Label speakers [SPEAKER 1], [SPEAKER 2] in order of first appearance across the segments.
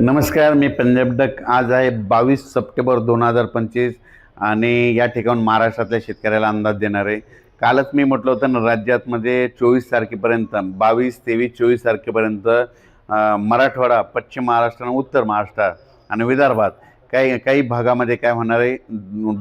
[SPEAKER 1] नमस्कार मी पंजाब डक. आज आहे बावीस सप्टेंबर दोन हजार पंचवीस आणि या ठिकाणी महाराष्ट्रातल्या शेतकऱ्याला अंदाज देणार आहे. कालच मी म्हटलं होतं ना राज्यातमध्ये चोवीस तारखेपर्यंत बावीस तेवीस चोवीस तारखेपर्यंत मराठवाडा पश्चिम महाराष्ट्र आणि उत्तर महाराष्ट्र आणि विदर्भात काही काही भागामध्ये काय होणार आहे?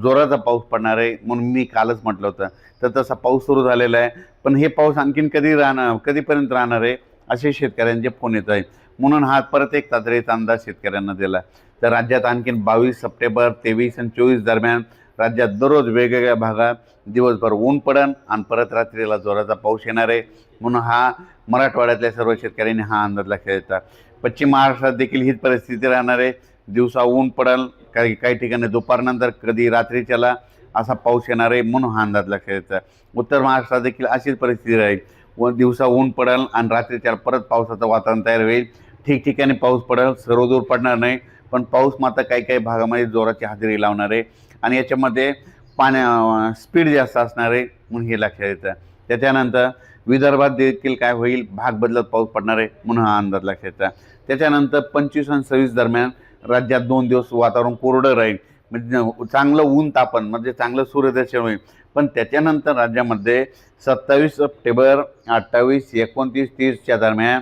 [SPEAKER 1] जोराचा पाऊस पडणार आहे म्हणून मी कालच म्हटलं होतं. तर तसा पाऊस सुरू झालेला आहे. पण हे पाऊस आणखीन कधी राहणार कधीपर्यंत राहणार आहे? असे शेतकऱ्यांचे फोन येत आहेत. म्हणून हा परत एक तातडीचा अंदाज शेतकऱ्यांना दिला. तर राज्यात आणखीन बावीस सप्टेंबर तेवीस आणि चोवीस दरम्यान राज्यात दररोज वेगवेगळ्या भागात दिवसभर ऊन पडन आणि परत रात्रीला जोराचा पाऊस येणार आहे. म्हणून हा मराठवाड्यातल्या सर्व शेतकऱ्यांनी हा अंदाज लक्षात येतात पश्चिम महाराष्ट्रात देखील हीच परिस्थिती राहणार आहे. दिवसा ऊन पडल काही काही ठिकाणी दुपारनंतर कधी रात्रीच्याला असा पाऊस येणार आहे म्हणून हा अंदाज लक्षात येतात उत्तर महाराष्ट्रात देखील अशीच परिस्थिती राहील. व दिवसा ऊन पडल आणि रात्रीच्या परत पावसाचं वातावरण तयार होईल. ठिकठिकाणी पाऊस पडेल सर्वदूर पडणार नाही. पण पाऊस मात्र काही काही भागामध्ये जोराची हजेरी लावणार आहे. आणि याच्यामध्ये पाण्या स्पीड जास्त असणार आहे म्हणून हे लक्षात येतं. त्याच्यानंतर विदर्भात देखील काय होईल? भाग बदलत पाऊस पडणार आहे म्हणून हा अंदाज लक्षात येतं. त्याच्यानंतर पंचवीस आणि सव्वीस दरम्यान राज्यात दोन दिवस वातावरण कोरडं राहील. म्हणजे चांगलं ऊन तापन म्हणजे चांगलं सूर्यदर्शन होईल. पण त्याच्यानंतर राज्यामध्ये सत्तावीस सप्टेंबर अठ्ठावीस एकोणतीस तीसच्या दरम्यान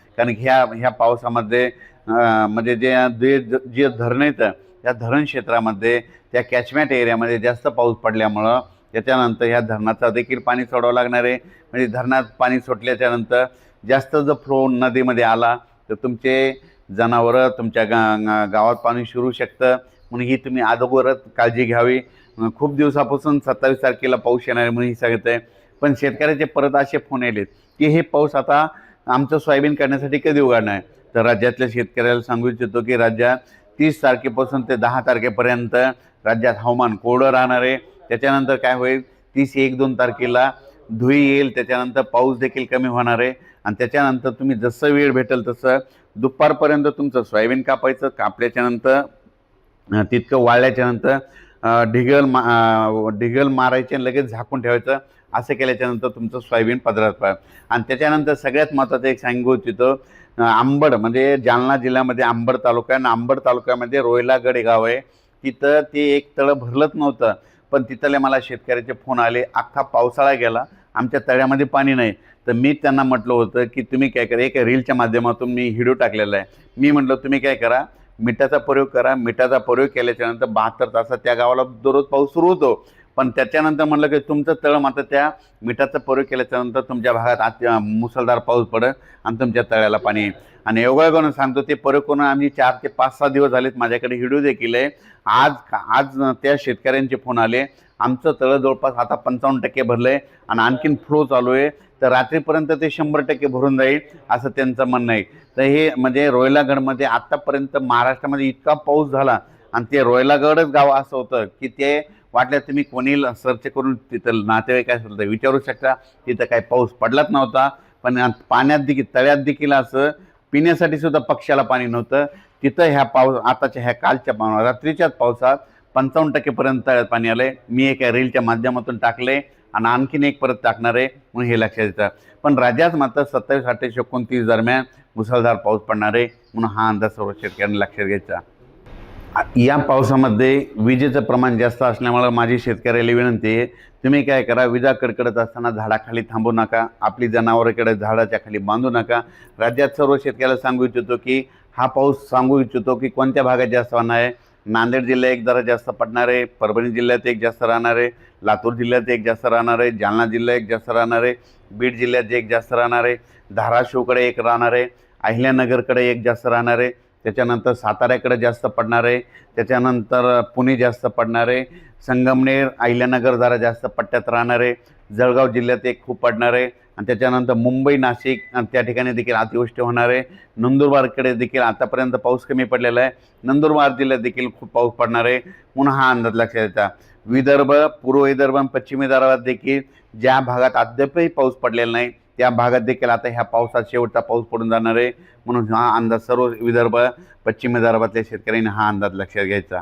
[SPEAKER 1] कारण ह्या ह्या पावसामध्ये म्हणजे जे जे जे धरणं येतं त्या धरण क्षेत्रामध्ये त्या कॅचमॅट एरियामध्ये जास्त पाऊस पडल्यामुळं त्याच्यानंतर ह्या धरणाचा देखील पाणी सोडावं लागणार आहे. म्हणजे धरणात पाणी सोडल्याच्यानंतर जास्त जर फ्लो नदीमध्ये आला तर तुमचे जनावरं तुमच्या गा गावात पाणी शिरू शकतं. म्हणून ही तुम्ही अगोदरच काळजी घ्यावी. खूप दिवसापासून सत्तावीस तारखेला पाऊस येणार आहे म्हणून ही सांगत आहे पण शेतकऱ्याचे परत असे फोन आलेत की हे पाऊस आता आमचं सोयाबीन काढण्यासाठी कधी उघडणार आहे तर राज्यातल्या शेतकऱ्याला सांगू इच्छितो की राज्यात तीस तारखेपासून ते दहा तारखेपर्यंत राज्यात हवामान कोरडं राहणार आहे. त्याच्यानंतर काय होईल? तीस एक दोन तारखेला धुई येईल. त्याच्यानंतर पाऊस देखील कमी होणार आहे. आणि त्याच्यानंतर तुम्ही जसं वेळ भेटेल तसं दुपारपर्यंत तुमचं सोयाबीन कापायचं. कापल्याच्यानंतर तितकं वाळल्याच्यानंतर ढिगल मा ढिगल मारायचे आणि लगेच झाकून ठेवायचं असं केल्याच्यानंतर तुमचं सोयाबीन पदरात पाहिजे आणि त्याच्यानंतर सगळ्यात महत्त्वाचं एक सांगू इच्छितो आंबड म्हणजे जालना जिल्ह्यामध्ये आंबड तालुका आहे आणि आंबड तालुक्यामध्ये रोयलागड हे गाव आहे. तिथं ते एक तळं भरलंच नव्हतं पण तिथले मला शेतकऱ्याचे फोन आले अख्खा पावसाळा गेला आमच्या तळ्यामध्ये पाणी नाही. तर मी त्यांना म्हटलं होतं की तुम्ही काय करा एक रीलच्या माध्यमातून मी व्हिडिओ टाकलेला आहे. मी म्हटलं तुम्ही काय करा मिठाचा प्रयोग करा मिठाचा प्रयोग केल्याच्यानंतर बहात्तर तासात त्या गावाला दररोज पाऊस सुरू होतो. पण त्याच्यानंतर म्हणलं की तुमचं तळ मात्र त्या मिठाचा प्रयोग केल्याच्यानंतर तुमच्या भागात आत मुसळधार पाऊस पडेल आणि तुमच्या तळ्याला पाणी येईल. आणि करून सांगतो ते प्रयोग करून आम्ही चार ते पाच सहा दिवस झालेत. माझ्याकडे व्हिडिओ देखील आहे. आज आज त्या शेतकऱ्यांचे फोन आले. आमचं तळं जवळपास आता पंचावन्न टक्के भरलं आहे आणि आणखीन फ्लो चालू आहे. तर रात्रीपर्यंत ते शंभर टक्के भरून जाईल असं त्यांचं म्हणणं आहे. तर हे म्हणजे रोयलागडमध्ये आत्तापर्यंत महाराष्ट्रामध्ये इतका पाऊस झाला आणि ते रोयलागडच गाव असं होतं की ते वाटलं तुम्ही कोणी सर्च करून तिथं नातेवाईक काय असेल तर विचारू शकता तिथं काही पाऊस पडलाच नव्हता. पण पाण्यात देखील तळ्यात देखील असं पिण्यासाठी सुद्धा पक्षाला पाणी नव्हतं. तिथं ह्या पाऊस आताच्या ह्या कालच्या पा रात्रीच्याच पावसात पंचावन्न टक्केपर्यंत तळ्यात पाणी आलं आहे मी एका रीलच्या माध्यमातून टाकले आणि आणखीन एक परत टाकणार आहे म्हणून हे लक्षात येतं. पण राज्यात मात्र सत्तावीस अठ्ठावीस एकोणतीस दरम्यान मुसळधार पाऊस पडणार आहे म्हणून हा अंदाज सर्व शेतकऱ्यांनी लक्षात घ्यायचा. या पावसामध्ये विजेचं प्रमाण जास्त असल्यामुळं माझी शेतकऱ्याला विनंती आहे तुम्ही काय करा विजा कडकडत असताना झाडाखाली थांबू नका आपली जनावरांकडे झाडाच्या खाली बांधू नका. राज्यात सर्व शेतकऱ्याला सांगू इच्छितो की हा पाऊस सांगू इच्छितो की कोणत्या भागात जास्त होणार आहे? नांदेड जिल्ह्यात एक जरा जास्त पडणार आहे परभणी जिल्ह्यात एक जास्त राहणार आहे लातूर जिल्ह्यात एक जास्त राहणार आहे जालना जिल्हा एक जास्त राहणार आहे बीड जिल्ह्यात एक जास्त राहणार आहे धाराशिवकडे एक राहणार आहे अहिल्यानगरकडे एक जास्त राहणार आहे त्याच्यानंतर साताऱ्याकडे जास्त पडणार आहे त्याच्यानंतर पुणे जास्त पडणार आहे संगमनेर अहिल्यानगर जरा जास्त पट्ट्यात राहणार आहे जळगाव जिल्ह्यात एक खूप पडणार आहे आणि त्याच्यानंतर मुंबई नाशिक आणि त्या ठिकाणी देखील अतिवृष्टी होणार आहे नंदुरबारकडे देखील आतापर्यंत पाऊस कमी पडलेला आहे नंदुरबार जिल्ह्यात देखील खूप पाऊस पडणार आहे म्हणून हा अंदाज लक्षात येता. विदर्भ पूर्व विदर्भ आणि पश्चिम विदर्भात देखील ज्या भागात अद्यापही पाऊस पडलेला नाही त्या भागात देखील आता ह्या पावसात शेवटचा पाऊस पडून जाणार आहे. म्हणून हा अंदाज सर्व विदर्भ पश्चिम विदर्भातल्या शेतकऱ्यांनी हा अंदाज लक्षात घ्यायचा.